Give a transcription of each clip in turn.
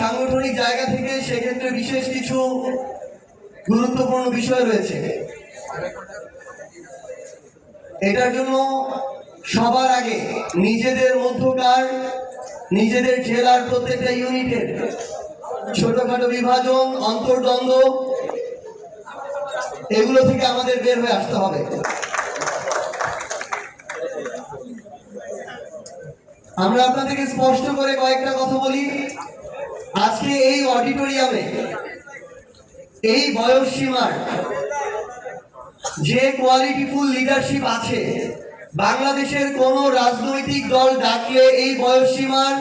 সাংগঠনিক জায়গা থেকে সেক্ষেত্রে বিশেষ কিছু গুরুত্বপূর্ণ বিষয় রয়েছে। এটার জন্য সবার আগে নিজেদের মধ্যকার, নিজেদের জেলার প্রত্যেকটা ইউনিটের ছোটখাটো বিভাজন, অন্তর্দ্বন্দ্ব, এগুলো থেকে আমাদের বের হয়ে আসতে হবে। আমরা আপনাদেরকে স্পষ্ট করে কয়েকটা কথা বলি। আজকে এই অডিটোরিয়ামে, এই বয়স সীমার যে কোয়ালিটিফুল লিডারশিপ আছে, বাংলাদেশের কোন রাজনৈতিক দল ডাকলে এই বয়স সীমার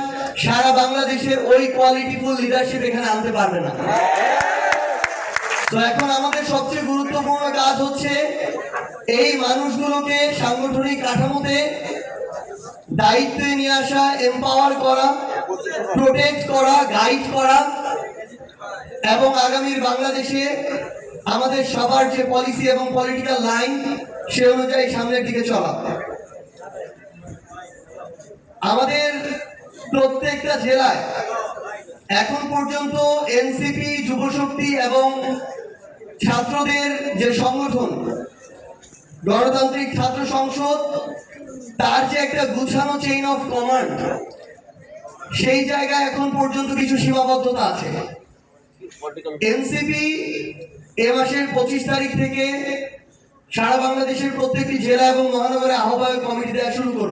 সারা বাংলাদেশের ওই কোয়ালিটিফুল লিডারশিপ এখানে আনতে পারবে না। তো এখন আমাদের সবচেয়ে গুরুত্বপূর্ণ কাজ হচ্ছে এই মানুষগুলোকে সাংগঠনিক কাঠামোতে দায়িত্বে নিয়ে আসা এম্পাওয়ার করা প্রোটেক্ট করা গাইড করা এবং আগামীর বাংলাদেশে আমাদের সবার যে পলিসি এবং পলিটিক্যাল লাইন সে অনুযায়ী সামনের দিকে চলা। আমাদের প্রত্যেকটা জেলায় এখন পর্যন্ত এনসিপি যুবশক্তি এবং ছাত্রদের যে সংগঠন, গণতান্ত্রিক ছাত্র সংসদ, তার যে একটা গুছানো চেইন অফ কমান্ড সেই জায়গায় এখন পর্যন্ত কিছু সীমাবদ্ধতা আছে। এনসিপি এ মাসের পঁচিশ তারিখ থেকে সারা বাংলাদেশের প্রত্যেকটি জেলা এবং মহানগরে আহ্বায়ক কমিটি দেওয়া শুরু করবে।